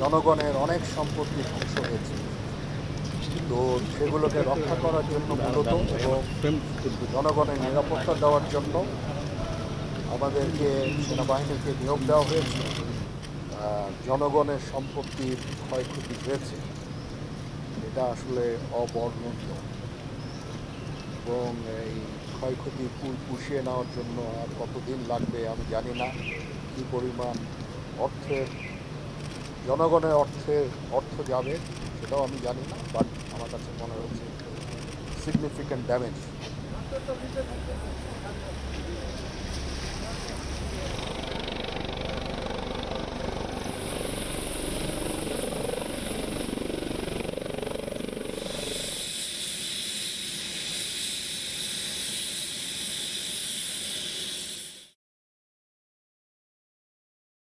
জনগণের অনেক সম্পত্তি ধ্বংস হয়েছে। তো সেগুলোকে রক্ষা করার জন্য মূলত এবং জনগণের নিরাপত্তা দেওয়ার জন্য আমাদেরকে সেনাবাহিনীকে নিয়োগ দেওয়া হয়েছে। জনগণের সম্পত্তির ক্ষয়ক্ষতি হয়েছে। এটা আসলে অবর্ণনীয়। এবং এই ক্ষয়ক্ষতি পুষিয়ে নেওয়ার জন্য আর কতদিন লাগবে আমি জানি না। কী পরিমাণ অর্থের, জনগণের অর্থের অর্থ যাবে সেটাও আমি জানি না বাট আমার কাছে মনে হচ্ছে সিগনিফিক্যান্ট ড্যামেজ